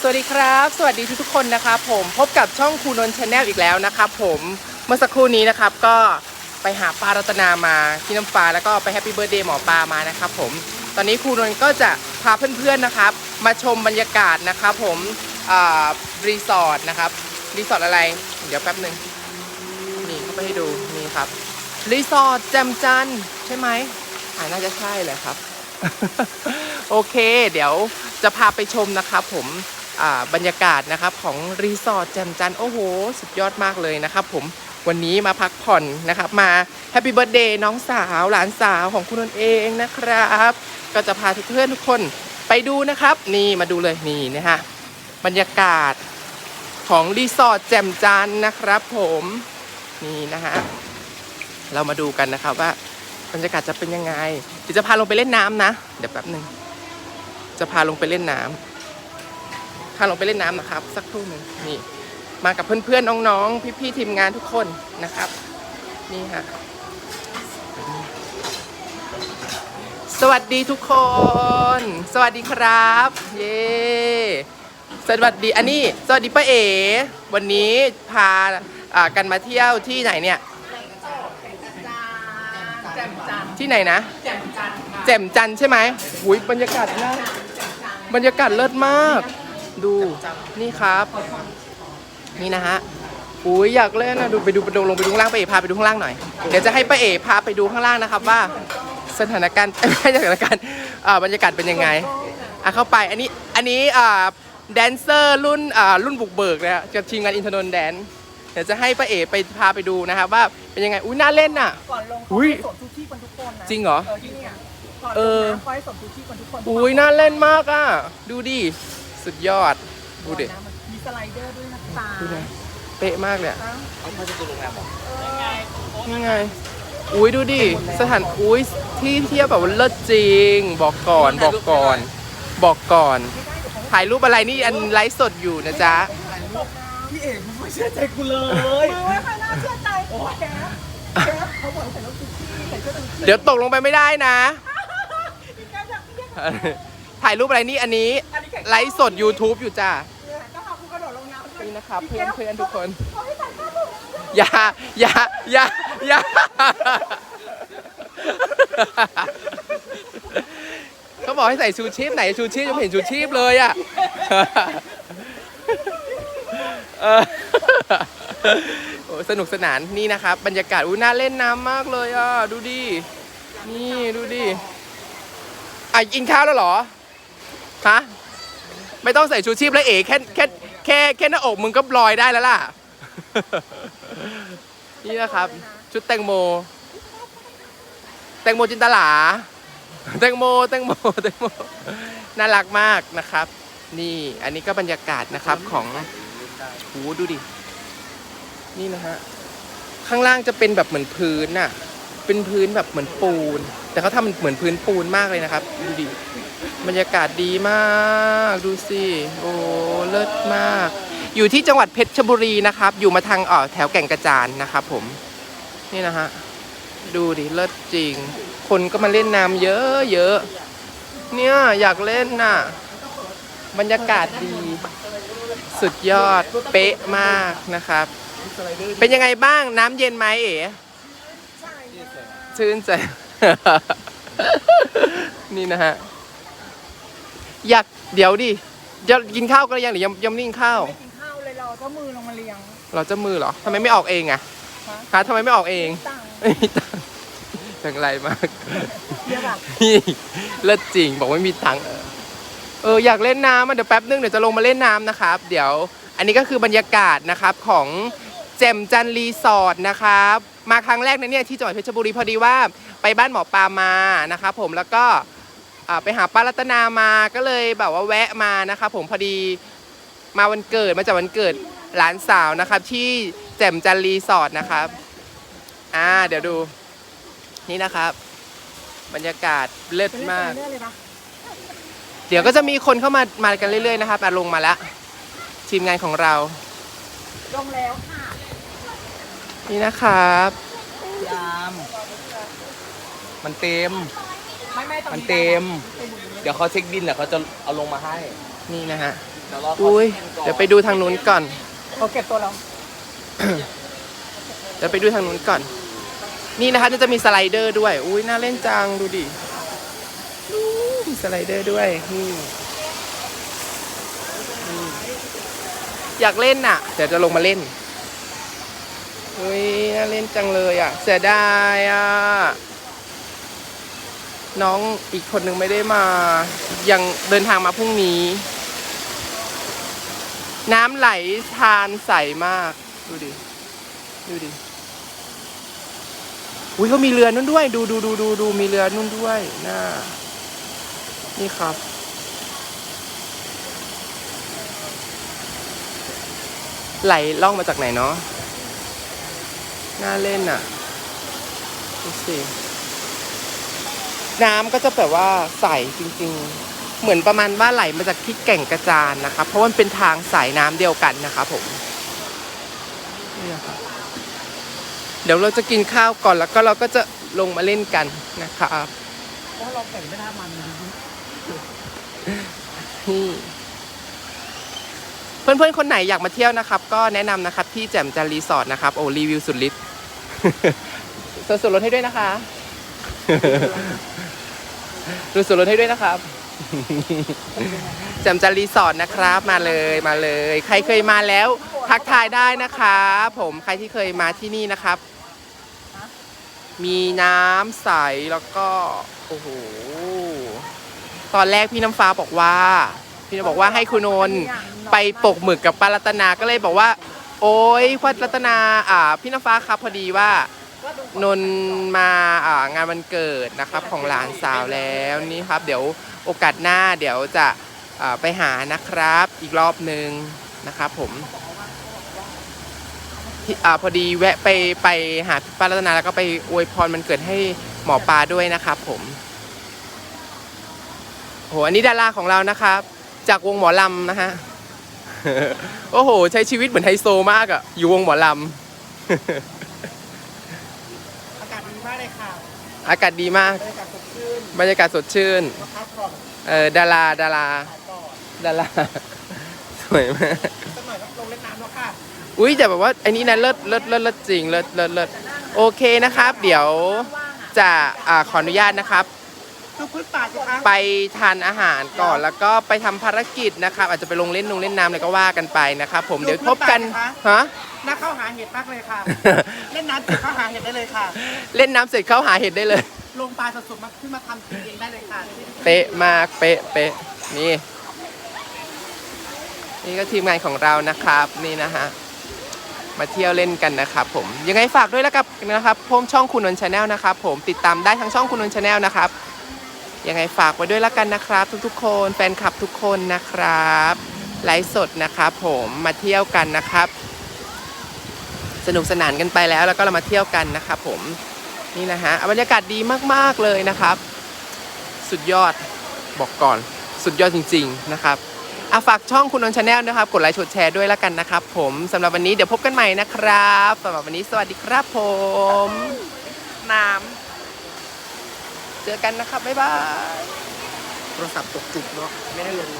สวัสดีครับ สวัสดีทุกๆคนนะครับผมพบกับช่องครูนนท์ชาแนลอีกแล้วนะครับผมเมื่อสักครู่นี้นะครับก็ไปหาปลารัตนามาที่น้ำปลาแล้วก็ไปแฮปปี้เบิร์ดเดย์หมอปลามานะครับผมตอนนี้ครูนนท์ก็จะพาเพื่อนๆนะครับ มาชมบรรยากาศนะครับผมรีสอร์ทนะครับรีสอร์ทอะไร เดี๋ยวแป๊บหนึ่งนี่เข้าไปให้ดูนี่ครับรีสอร์ทแจมจันใช่ไหมอ่าน่าจะใช่แหละครับ โอเค เดี๋ยวจะพาไปชมนะครับผม บรรยากาศนะครับของรีสอร์ทแจ่มจันทร์โอ้โห สุดยอดมากเลยนะครับผมวันนี้มาพักผ่อนนะครับมาแฮปปี้เบิร์ดเดย์น้องสาวหลานสาวของคุณนนท์เองนะครับ ก็จะพาทุกเพื่อนทุกคนไปดูนะครับ นี่มาดูเลยนี่นะฮะบรรยากาศของรีสอร์ทแจ่มจันทร์นะครับผมนี่นะฮะเรามาดูกันนะครับว่าบรรยากาศจะเป็นยังไงเดี๋ยวจะพาลงไปเล่นน้ำนะ เดี๋ยวแป๊บหนึ่งจะพาลงไปเล่นน้ำ พาลงไปเล่นน้ำนะครับ สักครู่หนึ่งนี่มากับเพื่อนๆ น้องๆ พี่ๆ ทีมงานทุกคนนะครับ นี่ฮะสวัสดีทุกคน สวัสดีครับ เย้สวัสดีอันนี้ สวัสดีป้าเอ๋วันนี้พาอ่ากันมาเที่ยวที่ไหนเนี่ยที่ไหนนะแจ่มจันแจ่มจันใช่ไหมหุยบรรยากาศน่าบรรยากาศเลิศมาก ดูนี่ครับ นี่นะฮะอุ้ยอยากเล่นนะดูไปดูไปดูลงไปดูข้างล่างป้าเอ๋พาไปดูข้างล่างหน่อยเดี๋ยวจะให้ป้าเอ๋พาไปดูข้างล่างนะครับว่าสถานการณ์ไม่ใช่สถานการณ์อ่าบรรยากาศเป็นยังไงอะเข้าไปอันนี้อันนี้อ่าแดนเซอร์รุ่นอ่ารุ่นบุกเบิกนะฮะกับทีมงานอินทนนท์แดนซ์เดี๋ยวจะให้ป้าเอ๋ไปพาไปดูนะครับว่าเป็นยังไงอุ้ยน่าเล่นน่ะก่อนลงอุ๊เขายให้สวมชูชีพกันทุกคนนะจริงเหรอเออที่เนี่ยก่อนเอลงอน้ำเขาให้สวมชูชีพกันทุกคนอุ้ยน่าเล่นมากอะดูดิ สุดยอด ดูดิก่อนนะมันมีสไลเดอร์ด้วยนะตาดูดิเป๊ะมากเลยอะเอาเข้าที่ตัวโรงแรมเหรอนี่ไง อุ้ยดูดิ สถาน อุ้ยที่เที่ยวแบบว่าเลิศจริง บอกก่อน บอกก่อน บอกก่อน ถ่ายรูปอะไรนี่อันไลฟ์สดอยู่นะจ๊ะ พี่เอกมึงไม่เชื่อใจกูเลยมึงไม่ค่อยน่าเชื่อใจโอ้แกแกเขาบอกให้ใส่รถชูชีพใส่เสื้อชูชีพเดี๋ยวตกลงไปไม่ได้นะพี่แกอยากพี่แก ถ่ายรูปอะไรนี่อันนี้อันนี้แกไลฟ์สด YouTube อยู่จ้ะเนี่ยก็พากูกระโดดลงน้ำด้วยนี่นะครับเพื่อนเพื่อนทุกคนเขาให้ใส่ผ้าถุงอย่า อย่า อย่า อย่า เขาบอกให้ใส่ชูชีพไหนชูชีพยังไม่เห็นชูชีพเลยอะเออโอ้สนุกสนานนี่นะครับ บรรยากาศอุ้ยน่าเล่นน้ำมากเลยอะ ดูดิ นี่ดูดิอะกินข้าวแล้วเหรอ ฮะไม่ต้องใส่ชูชีพแล้วเอ๋แค่แค่แค่แค่หน้าอกมึงก็ลอยได้แล้วล่ะ นี่นะครับ ชุดแตงโม แตงโมจินตลา แตงโม แตงโม แตงโม น่ารักมากนะครับ นี่อันนี้ก็บรรยากาศนะครับของโหดูดิ นี่นะฮะ ข้างล่างจะเป็นแบบเหมือนพื้นน่ะ เป็นพื้นแบบเหมือนปูน แต่เขาทำเหมือนพื้นปูนมากเลยนะครับ ดูดิบรรยากาศดีมากดูสิโอ้เลิศมาก อยู่ที่จังหวัดเพชรบุรีนะครับ อยู่มาทางเอ่อแถวแก่งกระจานนะครับผมนี่นะฮะดูดิเลิศจริง คนก็มาเล่นน้ำเยอะเยอะเนี่ยอยากเล่นน่ะ บรรยากาศดี สุดยอดเป๊ะมากนะครับ เป็นยังไงบ้างน้ำเย็นไหมเอ๋ชื่นใจ นี่นะฮะ อยากเดี๋ยวดิ จะกินข้าวกันหรือยังหรือยังยังไม่ได้กินข้าว ไม่กินข้าวเลยเราก็มือลงมาเลี้ยง เราจะมือเหรอทำไมไม่ออกเองอะฮะฮะทำไมไม่ออกเองตังค์ไม่มีตังค์จังไรมากเยอะแบบนี่เลิศจริงบอกไม่มีตังค์เออเอออยากเล่นน้ำอะเดี๋ยวแป๊บนึงเดี๋ยวจะลงมาเล่นน้ำนะครับ เดี๋ยว อันนี้ก็คือบรรยากาศนะครับของแจ่มจันรีสอร์ทนะครับ มาครั้งแรกนะเนี่ยที่จังหวัดเพชรบุรีพอดีว่า ไปบ้านหมอปลามานะครับผมแล้วก็อ่าไปหาป้ารัตนามาก็เลยแบบว่าแวะมานะครับผมพอดีมาวันเกิดมาจากวันเกิดหลานสาวนะครับ ที่แจ่มจันรีสอร์ทนะครับอ่าเดี๋ยวดู นี่นะครับ บรรยากาศเลิศเป็นมากเรื่องเลยปะเดี๋ยวก็จะมีคนเข้ามามากันเรื่อยๆนะครับอะลงมาแล้วทีมงานของเรา ลงแล้วค่ะ นี่นะครับยาม มันเต็ม ไม่ไม่ตรงมันนี้เต็ม เดี๋ยวเขาเช็คบินแหละเขาจะเอาลงมาให้นี่นะฮะ เดี๋ยวรอเขาอุ้ยกินก่อนเดี๋ยวไปดูทางนู้นก่อน เขาเก็บตัวเราเดี๋ยวไปดูทางนู้นก่อน นี่นะคะจะมีสไลเดอร์ด้วย อุ้ยน่าเล่นจังดูดิอู้มีสไลเดอร์ด้วยนี่นี่อยากเล่นน่ะ เดี๋ยวจะลงมาเล่น อุ้ยน่าเล่นจังเลยอะ เสียดายอะ น้องอีกคนนึงไม่ได้มา ยังเดินทางมาพรุ่งนี้ น้ำไหลทานใสมาก ดูดิ ดูดิ อุ้ยเขามีเรือนู่นด้วย ดูดูดูดูดูมีเรือนู่นด้วยน่านี่ครับ ไหลล่องมาจากไหนเนาะน่าเล่นอะดูสิ น้ำก็จะแบบว่าใสจริงๆ เหมือนประมาณว่าไหลมาจากที่แก่งกระจานนะครับเพราะมันเป็นทางสายน้ำเดียวกันนะครับผมนี่นะครับเดี๋ยวเราจะกินข้าวก่อนแล้วก็เราก็จะลงมาเล่นกันนะครับเพราะเราแต่งไม่ได้มันนี่เพื่อนๆ คนไหนอยากมาเที่ยวนะครับ ก็แนะนำนะครับที่แจ่มจันรีสอร์ทนะครับ โอ้รีวิวสุดฤทธิ์ส่วนส่วนลดให้ด้วยนะคะ ดูส่วนลดให้ด้วยนะครับแจมจันรีสอร์ทนะครับ มาเลยมาเลย ใครเคยมาแล้ว ทักทายได้นะครับผมใครที่เคยมาที่นี่นะครับ มีน้ำใสแล้วก็โอ้โหตอนแรกพี่น้ำฟ้าบอกว่า พี่น้ำบอกว่าให้คุณนนท์ไปปกหมึกกับปารัตนาก็เลยบอกว่า โอ๊ยพัรัตนาอ่า พี่น้ำฟ้าครับพอดีว่า นนมาอ่างานวันเกิดนะครับของหลานสาวแล้วนี่ครับ เดี๋ยวโอกาสหน้าเดี๋ยวจะไปหานะครับ อีกรอบหนึ่งนะครับผมอพอดีแวะไปไปหาพี่ป้ารัตนาแล้วก็ไปอวยพรมันเกิดให้หมอปลาด้วยนะครับผมโหอันนี้ดาราของเรานะครับ จากวงหมอลำนะฮะโอ้โห ใช้ชีวิตเหมือนไฮโซมากอะอยู่วงหมอลอากาศดีมากเลยค่ะำ อากาศดีมาก บรรยากาศสดชื่นบรรยากาศสดชื่นมาพักก่อนเออดาราดาราถ่ายก่อนดาราสวยมากสักหน่อยก็ลงเล่นน้ำแล้วค่ะอุ้ยแต่แบบว่าไอ้นี้นะเลิศเลิศเลิศเลิศจริงเลิศเลิศเลิศโอเคนะครับ เดี๋ยวจะอ่าขออนุญาตนะครับ ดูพื้นป่าสิคะไปทานอาหารก่อนแล้วก็ไปทำภารกิจนะครับ อาจจะไปลงเล่นนงเล่นน้ำอะไรก็ว่ากันไปนะครับผมเดี๋ยวพบกันฮะน่าเข้าหาเห็ดมากเลยค่ะ เล่นน้ำเสร็จเข้าหาเห็ดได้เลยค่ะ เล่นน้ำเสร็จเข้าหาเห็ดได้เลย ลงปลาสดๆมาขึ้นมาทำกินเองได้เลยค่ะที่เป๊ะมากเป๊ะเป๊ะนี่ นี่ก็ทีมงานของเรานะครับนี่นะฮะมาเที่ยวเล่นกันนะครับผมยังไงฝากด้วยแล้วกับนะครับพมช่องคุณนนชาแนลนะครับผมติดตามได้ทั้งช่องคุณนนชาแนลนะครับ ยังไงฝากไว้ด้วยล้วกันนะครับ ทุกๆ คนแฟนคลับทุกคนนะครับไลฟ์สดนะครับผมมาเที่ยวกันนะครับ สนุกสนานกันไปแล้วแล้วก็เรามาเที่ยวกันนะครับผมนี่นะฮะบรรยากาศดีมากๆเลยนะครับ สุดยอดบอกก่อนสุดยอดจริง ๆ นะครับอะฝากช่องคุณนนชาแนลนะครับ กดไลค์กดแชร์ด้วยแล้วกันนะครับ ผมสำหรับวันนี้เดี๋ยวพบกันใหม่นะครับสำหรับวันนี้สวัสดีครับผม น้ำ จอกันนะครับ บ๊ายบาย โทรศัพท์ตกจุกเนาะ ไม่ได้ลง